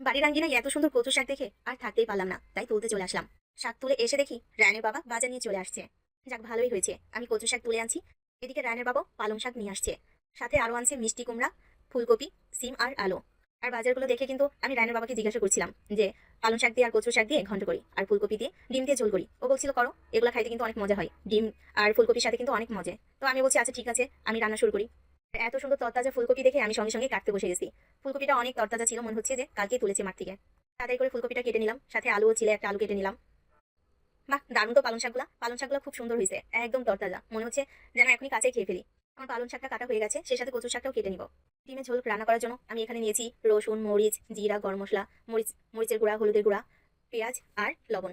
বাড়ির আঙ্গিনায় এত সুন্দর কচু শাক দেখে আর থাকতেই পারলাম না, তাই তুলতে চলে আসলাম। শাক তুলে এসে দেখি রায়নের বাবা বাজার নিয়ে চলে আসছে। যাক, ভালোই হয়েছে। আমি কচু শাক তুলে আনছি, এদিকে রায়নের বাবা পালং শাক নিয়ে আসছে। সাথে আরও আনছে মিষ্টি কুমড়া, ফুলকপি, সিম আর আলু। আর বাজারগুলো দেখে কিন্তু আমি রায়নের বাবাকে জিজ্ঞাসা করছিলাম যে, পালং শাক দিয়ে আর কচু শাক দিয়ে ঘন্ট করি আর ফুলকপি দিয়ে ডিম দিয়ে ঝোল করি। ও বলছিল, করো, এগুলো খাইতে কিন্তু অনেক মজা হয়। ডিম আর ফুলকপির সাথে কিন্তু অনেক মজা। তো আমি বলছি আচ্ছা ঠিক আছে, আমি রান্না শুরু করি। এত সুন্দর তরতাজা ফুলকপি দেখে আমি সঙ্গে সঙ্গে কাটতে বসে গেছি। ফুলকপিটা অনেক তরতাজা ছিল, মনে হচ্ছে যে কালকেই তুলেছে মাঠ থেকে। তাড়াতাড়ি করে ফুলকপিটা কেটে নিলাম, সাথে আলুও ছিল, একটা আলু কেটে নিলাম। বাহ, দারুণ তো পালং শাকগুলা। পালং শাকগুলো খুব সুন্দর হয়েছে, একদম তরতাজা। মনে হচ্ছে যেন এখনই কাছে খেয়ে ফেলি। আমার পালং শাকটা কাটা হয়ে গেছে সেই সাথে কচু শাকটাও কেটে নিব। ডিমের ঝোল রান্না করার জন্য আমি এখানে নিয়েছি রসুন, মরিচ, জিরা, গরম মশলা, মরিচ, মরিচের গুঁড়া, হলুদের গুঁড়া, পেঁয়াজ আর লবণ।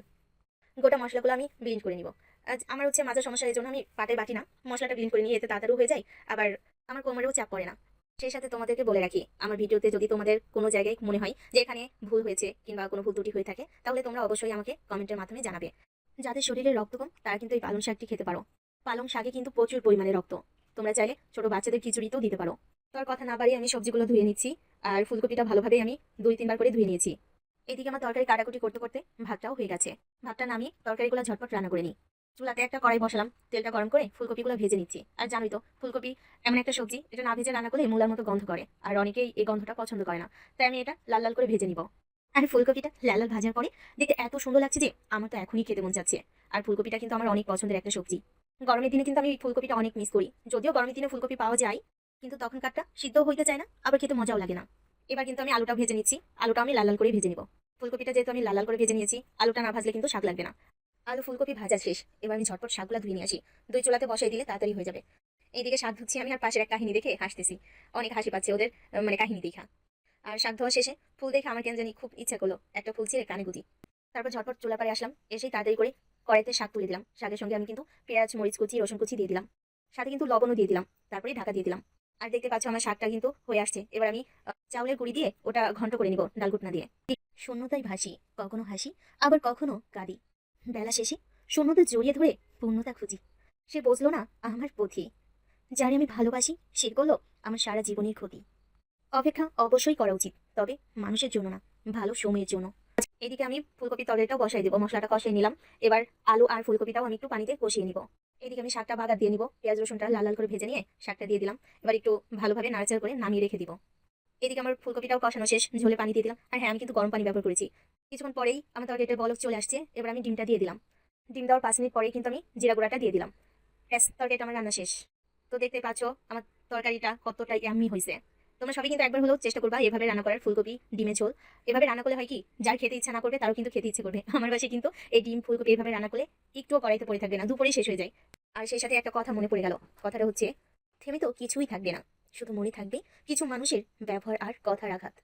গোটা মশলাগুলো আমি ব্লিন্ড করে নিব। আজ আমার হচ্ছে মাজার সমস্যা এই জন্য আমি পাটে বাটি না, মশলাটা ব্লিন্ড করে নিয়ে এতে তাড়াতাড়ি হয়ে যায়। আবার আমার কোমরেও চাপ পড়ে না। সেই সাথে তোমাদেরকে বলে রাখি, আমার ভিডিওতে যদি তোমাদের কোনো জায়গায় মনে হয় যে এখানে ভুল হয়েছে কিংবা কোনো ভুল ত্রুটি হয়ে থাকে, তাহলে তোমরা অবশ্যই আমাকে কমেন্টের মাধ্যমে জানাবে। যাদের শরীরে রক্ত কম, তারা কিন্তু এই পালং শাকটি খেতে পারো। পালং শাকে কিন্তু প্রচুর পরিমাণে রক্ত। তোমরা চাইলে ছোট বাচ্চাদের খিচুড়িতেও দিতে পারো। তোর কথা না বাড়িয়ে আমি সবজিগুলো ধুয়ে নিচ্ছি, আর ফুলকপিটা ভালোভাবে আমি দুই তিনবার করে ধুয়ে নিয়েছি। এদিকে আমার তরকারি কাটাকুটি করতে করতে ভাতটাও হয়ে গেছে। ভাতটা নামিয়ে তরকারিগুলো ঝটপট রান্না করে নিই। চুলাতে একটা কড়াই বসালাম, তেলটা গরম করে ফুলকপিগুলো ভেজে নিচ্ছি। আর জানোই তো, ফুলকপি এমন একটা সবজি, এটা না ভেজে রান্না করলে মূলার মতো গন্ধ করে, আর অনেকেই এই গন্ধটা পছন্দ করে না। তাই আমি এটা লাল লাল করে ভেজে নিব। আর ফুলকপিটা লাল লাল ভাজার পরে দেখতে এত সুন্দর লাগছে যে আমার তো এখনই খেতে মন যাচ্ছে আর ফুলকপিটা কিন্তু আমার অনেক পছন্দের একটা সবজি। গরমের দিনে কিন্তু আমি ফুলকপিটা অনেক মিস করি। যদিও গরমের দিনে ফুলকপি পাওয়া যায়, কিন্তু তখন কাঠটা সিদ্ধ হইতে চায় না, আবার খেতে মজাও লাগে না। এবার কিন্তু আমি আলুটা ভেজে নিচ্ছি আলুটা আমি লাল লাল করে ভেজে নিব। ফুলকপিটা যেহেতু আমি লাল লাল করে ভেজে নিয়েছি, আলুটা না ভাজলে কিন্তু শাক লাগবে না। আলু ফুলকপি ভাজা শেষ। এবার আমি ঝটপট শাকগুলা ধুয়ে নিয়ে আসি। দুই চোলাতে বসাই দিলে তাড়াতাড়ি হয়ে যাবে। এইদিকে শাক ধুচ্ছি আমি আর পাশের এক কাহিনী দেখে হাসতেছি। অনেক হাসি পাচ্ছে ওদের মানে কাহিনী দেখা। আর শাক ধোয়া শেষে ফুল দেখে আমার কেন জানি খুব ইচ্ছা করল। একটা ফুল ছিঁড়ে কানে গুজি। তারপর ঝটপট চুলা পাড়ে আসলাম। এসেই তাড়াতাড়ি করে কড়াইতে শাক তুলে দিলাম। শাকের সঙ্গে আমি কিন্তু পেঁয়াজ, মরিচ কুচি, রসুন কুচি দিয়ে দিলাম। সাথে কিন্তু লবণও দিয়ে দিলাম। তারপরে ঢাকা দিয়ে দিলাম। আর দেখতে পাচ্ছ আমার শাকটা কিন্তু হয়ে আসছে। এবার আমি চাউলের গুঁড়ি দিয়ে ওটা ঘন্ট করে নিব ডালগুটনা দিয়ে। শূন্যতাই ভাসি, কখনো হাসি, আবার কখনো কাঁদি। বেলা শেষে শূন্যতা জড়িয়ে ধরে পূর্ণতা খুঁজি। সে বুঝলো না আমার পথি যারে আমি ভালোবাসি, সে করল আমার সারা জীবনের ক্ষতি। অপেক্ষা অবশ্যই করা উচিত, তবে মানুষের জন্য না, ভালো সময়ের জন্য। এদিকে আমি ফুলকপি তরকারিটাও বসাই দেবো, মশলাটা কষিয়ে নিলাম। এবার আলু আর ফুলকপিটাও আমি একটু পানিতে কষিয়ে নিব। এদিকে আমি শাকটা বাগার দিয়ে নিব, পেঁয়াজ রসুনটা লাল লাল করে ভেজে নিয়ে শাকটা দিয়ে দিলাম। এবার একটু ভালোভাবে নাড়াচাড়া করে নামিয়ে রেখে দিব। এদিকে আমার ফুলকপিটাও কষানো শেষ, ঝোলে পানি দিয়ে দিলাম। আর হ্যাঁ আমি কিন্তু গরম পানি ব্যবহার করেছি। কিছুক্ষণ পরেই আমার তরকারিটা বলক চলে আসছে, এবার আমি ডিমটা দিয়ে দিলাম। ডিম দেওয়ার পাঁচ মিনিট পরেই কিন্তু আমি জিরা গুঁড়াটা দিয়ে দিলাম। ব্যাস, তরকারিটা আমার রান্না শেষ। তো দেখতে পাচ্ছ, আমার তরকারিটা কতটা ইয়াম্মি হয়েছে। তোমরা সবাই কিন্তু একবার হলেও চেষ্টা করবা এভাবে রান্না করার, ফুলকপি, ডিমের ঝোল। এভাবে রান্না করলে হয় কি, যার খেতে ইচ্ছা না করবে, তারও কিন্তু খেতে ইচ্ছে করবে। আমার বাসায় কিন্তু এই ডিম, ফুলকপি এভাবে রান্না করলে একটুও কড়াইতে পড়ে থাকবে না, দুপুরেই শেষ হয়ে যায়। আর সেই সাথে একটা কথা মনে পড়ে গেল, কথাটা হচ্ছে, থেমে তো কিছুই থাকবে না, শুধু মনে থাকবে কিছু মানুষের ব্যবহার আর কথার আঘাত।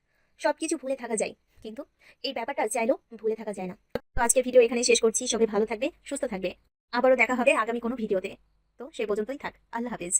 সবকিছু ভুলে থাকা যায় কিন্তু এই ব্যাপারটা চাইলেও ভুলে থাকা যায় না। তো আজকের ভিডিও এখানে শেষ করছি। সবাই ভালো থাকবে, সুস্থ থাকবে। আবারও দেখা হবে আগামী কোনো ভিডিওতে। তো সে পর্যন্তই থাক। আল্লাহ হাফেজ।